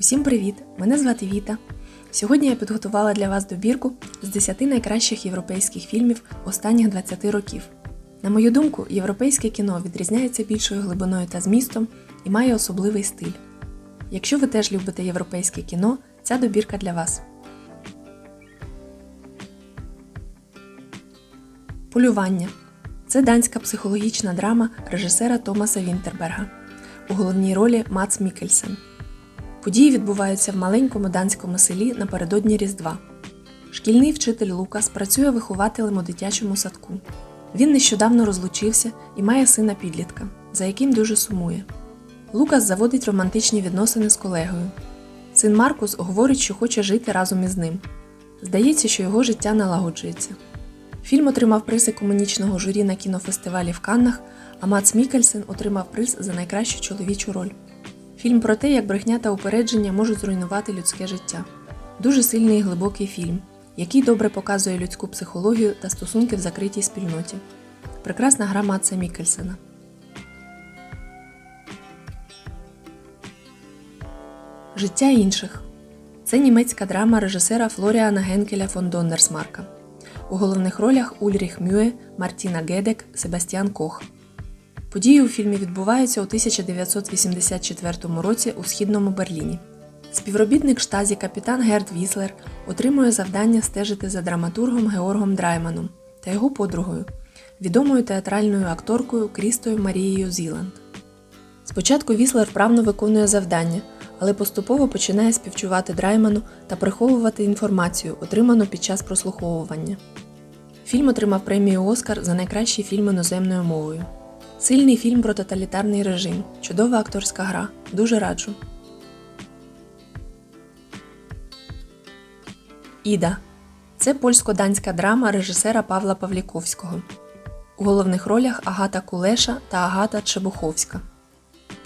Усім привіт! Мене звати Віта. Сьогодні я підготувала для вас добірку з 10 найкращих європейських фільмів останніх 20 років. На мою думку, європейське кіно відрізняється більшою глибиною та змістом і має особливий стиль. Якщо ви теж любите європейське кіно, ця добірка для вас. Полювання це данська психологічна драма режисера Томаса Вінтерберга. У головній ролі Мац Мікельсен. Події відбуваються в маленькому данському селі напередодні Різдва. Шкільний вчитель Лукас працює вихователем у дитячому садку. Він нещодавно розлучився і має сина підлітка, за яким дуже сумує. Лукас заводить романтичні відносини з колегою. Син Маркус говорить, що хоче жити разом із ним. Здається, що його життя налагоджується. Фільм отримав приз екомунічного журі на кінофестивалі в Каннах, а Мац Мікельсен отримав приз за найкращу чоловічу роль. Фільм про те, як брехня та упередження можуть зруйнувати людське життя. Дуже сильний і глибокий фільм, який добре показує людську психологію та стосунки в закритій спільноті. Прекрасна гра Матса Мікельсена. Життя інших. Це німецька драма режисера Флоріана Генкеля фон Дондерсмарка. У головних ролях Ульріх Мюе, Мартіна Гедек, Себастьян Кох. Події у фільмі відбуваються у 1984 році у східному Берліні. Співробітник штазі капітан Герд Віслер отримує завдання стежити за драматургом Георгом Драйманом та його подругою, відомою театральною акторкою Крістою Марією Зіланд. Спочатку Віслер вправно виконує завдання, але поступово починає співчувати Драйману та приховувати інформацію, отриману під час прослуховування. Фільм отримав премію Оскар за найкращий фільм іноземною мовою. Сильний фільм про тоталітарний режим, чудова акторська гра. Дуже раджу. Іда. Це польсько-данська драма режисера Павла Павліковського. У головних ролях Агата Кулеша та Агата Чебуховська.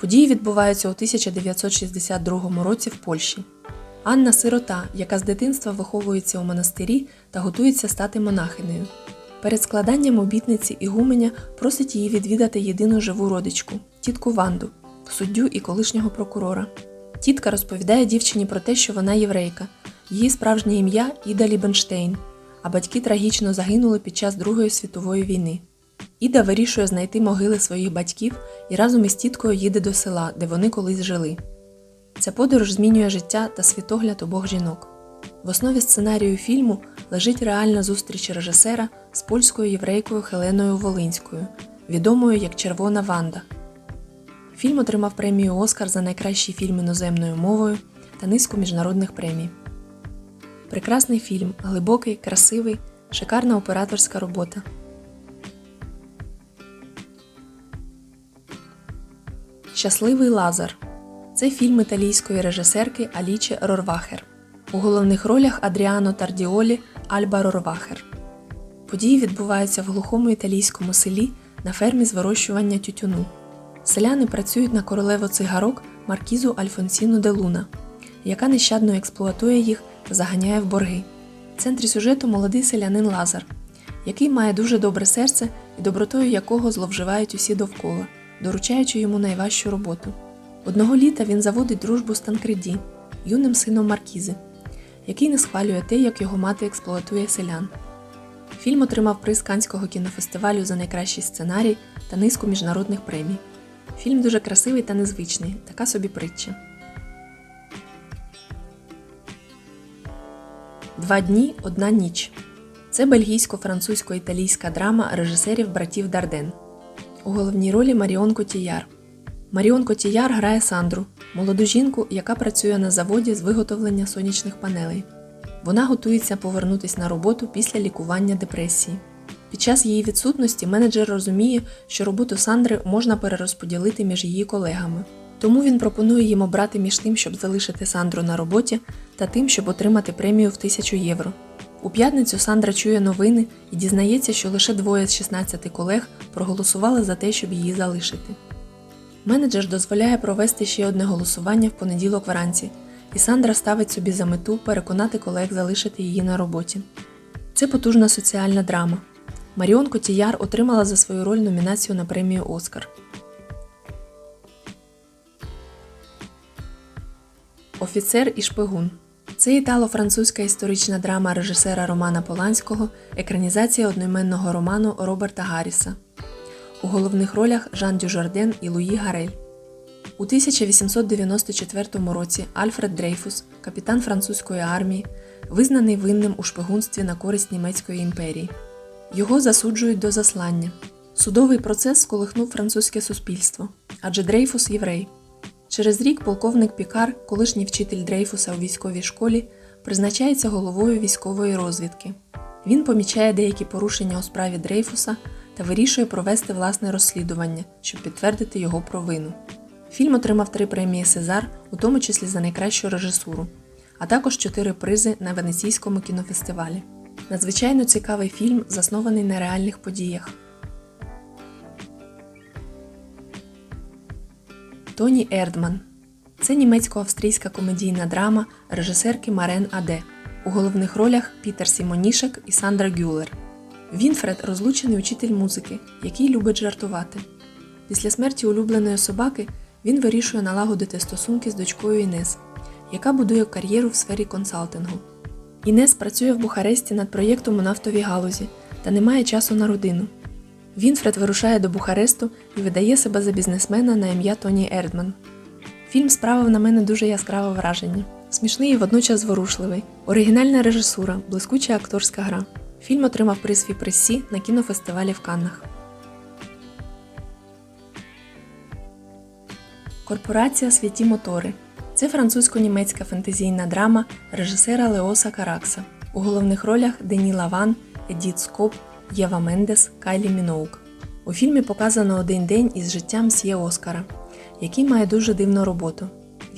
Події відбуваються у 1962 році в Польщі. Анна сирота, яка з дитинства виховується у монастирі та готується стати монахинею. Перед складанням обітниці Ігуменя просить її відвідати єдину живу родичку тітку Ванду, суддю і колишнього прокурора. Тітка розповідає дівчині про те, що вона єврейка, її справжнє ім'я Іда Лібенштейн, а батьки трагічно загинули під час Другої світової війни. Іда вирішує знайти могили своїх батьків і разом із тіткою їде до села, де вони колись жили. Ця подорож змінює життя та світогляд обох жінок. В основі сценарію фільму лежить реальна зустріч режисера з польською єврейкою Хеленою Волинською, відомою як Червона Ванда. Фільм отримав премію Оскар за найкращий фільм іноземною мовою та низку міжнародних премій. Прекрасний фільм, глибокий, красивий, шикарна операторська робота. Щасливий Лазар це фільм італійської режисерки Аліче Рорвахер. У головних ролях Адріано Тардіолі Альба Рорвахер. Події відбуваються в глухому італійському селі на фермі з вирощування тютюну. Селяни працюють на королеву цигарок Маркізу Альфонсіну де Луна, яка нещадно експлуатує їх та заганяє в борги. В центрі сюжету молодий селянин Лазар, який має дуже добре серце і добротою якого зловживають усі довкола, доручаючи йому найважчу роботу. Одного літа він заводить дружбу з Танкреді, юним сином Маркізи, який не схвалює те, як його мати експлуатує селян. Фільм отримав приз Канського кінофестивалю за найкращий сценарій та низку міжнародних премій. Фільм дуже красивий та незвичний, така собі притча. Два дні одна ніч. Це бельгійсько-французько-італійська драма режисерів братів Дарден. У головній ролі Маріон Котіяр. Маріон Котіяр грає Сандру, молоду жінку, яка працює на заводі з виготовлення сонячних панелей. Вона готується повернутися на роботу після лікування депресії. Під час її відсутності менеджер розуміє, що роботу Сандри можна перерозподілити між її колегами. Тому він пропонує їм обрати між тим, щоб залишити Сандру на роботі, та тим, щоб отримати премію в 1000 євро. У п'ятницю Сандра чує новини і дізнається, що лише двоє з 16 колег проголосували за те, щоб її залишити. Менеджер дозволяє провести ще одне голосування в понеділок вранці, і Сандра ставить собі за мету переконати колег залишити її на роботі. Це потужна соціальна драма. Маріон Котіяр отримала за свою роль номінацію на премію Оскар. Офіцер і шпигун. Це італо-французька історична драма режисера Романа Поланського, екранізація одноіменного роману Роберта Гарріса. У головних ролях Жан Дюжарден і Луї Гарель. У 1894 році Альфред Дрейфус, капітан французької армії, визнаний винним у шпигунстві на користь Німецької імперії. Його засуджують до заслання. Судовий процес сколихнув французьке суспільство, адже Дрейфус єврей. Через рік полковник Пікар, колишній вчитель Дрейфуса у військовій школі, призначається головою військової розвідки. Він помічає деякі порушення у справі Дрейфуса та вирішує провести власне розслідування, щоб підтвердити його провину. Фільм отримав три премії Сезар, у тому числі за найкращу режисуру, а також чотири призи на Венеційському кінофестивалі. Надзвичайно цікавий фільм, заснований на реальних подіях. Тоні Ердман. Це німецько-австрійська комедійна драма режисерки Марен Аде. У головних ролях Пітер Сімонішек і Сандра Гюлер. Вінфред розлучений учитель музики, який любить жартувати. Після смерті улюбленої собаки він вирішує налагодити стосунки з дочкою Інес, яка будує кар'єру в сфері консалтингу. Інес працює в Бухаресті над проєктом у нафтовій галузі та не має часу на родину. Вінфред вирушає до Бухаресту і видає себе за бізнесмена на ім'я Тоні Ердман. Фільм справив на мене дуже яскраве враження. Смішний і водночас зворушливий, оригінальна режисура, блискуча акторська гра. Фільм отримав приз Фіпресі на кінофестивалі в Каннах. Корпорація Святі Мотори. Це французько-німецька фентезійна драма режисера Леоса Каракса. У головних ролях Дені Лаван, Едіт Скоп, Єва Мендес, Кайлі Міноук. У фільмі показано один день із життям С'є Оскара, який має дуже дивну роботу.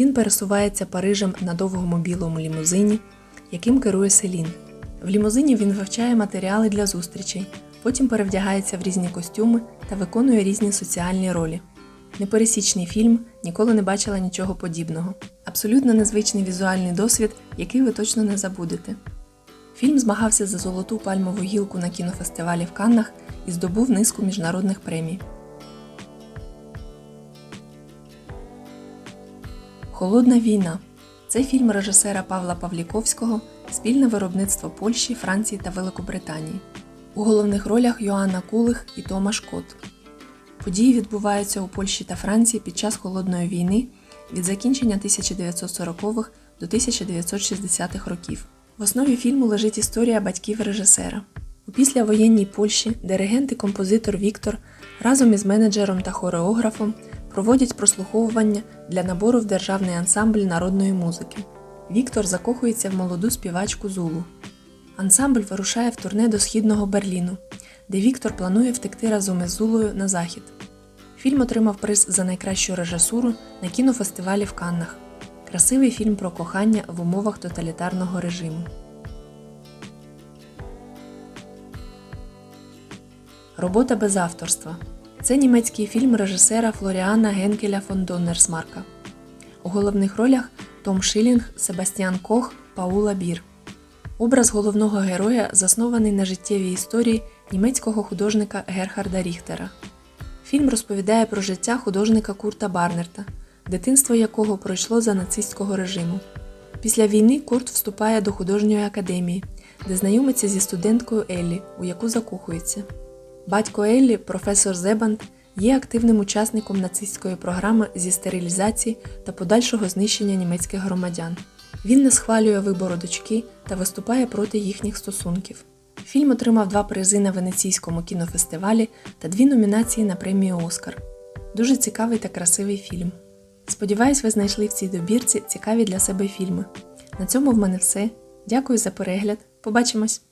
Він пересувається Парижем на довгому білому лімузині, яким керує Селін. В лімузині він вивчає матеріали для зустрічей, потім перевдягається в різні костюми та виконує різні соціальні ролі. Непересічний фільм ніколи не бачила нічого подібного. Абсолютно незвичний візуальний досвід, який ви точно не забудете. Фільм змагався за золоту пальмову гілку на кінофестивалі в Каннах і здобув низку міжнародних премій. Холодна війна. Це фільм режисера Павла Павліковського, спільне виробництво Польщі, Франції та Великобританії. У головних ролях Йоанна Кулих і Томаш Кот. Події відбуваються у Польщі та Франції під час холодної війни від закінчення 1940-х до 1960-х років. В основі фільму лежить історія батьків режисера. У післявоєнній Польщі диригент і композитор Віктор разом із менеджером та хореографом проводять прослуховування для набору в державний ансамбль народної музики. Віктор закохується в молоду співачку Зулу. Ансамбль вирушає в турне до східного Берліну, де Віктор планує втекти разом із Зулою на захід. Фільм отримав приз за найкращу режисуру на кінофестивалі в Каннах. Красивий фільм про кохання в умовах тоталітарного режиму. Робота без авторства. Це німецький фільм режисера Флоріана Генкеля фон Доннерсмарка. У головних ролях Том Шилінг, Себастьян Кох, Паула Бір. Образ головного героя заснований на життєвій історії німецького художника Герхарда Ріхтера. Фільм розповідає про життя художника Курта Барнерта, дитинство якого пройшло за нацистського режиму. Після війни Курт вступає до художньої академії, де знайомиться зі студенткою Еллі, у яку закохується. Батько Еллі, професор Зебанд, є активним учасником нацистської програми зі стерилізації та подальшого знищення німецьких громадян. Він не схвалює вибору дочки та виступає проти їхніх стосунків. Фільм отримав два призи на Венеційському кінофестивалі та дві номінації на премію Оскар. Дуже цікавий та красивий фільм. Сподіваюсь, ви знайшли в цій добірці цікаві для себе фільми. На цьому в мене все. Дякую за перегляд. Побачимось!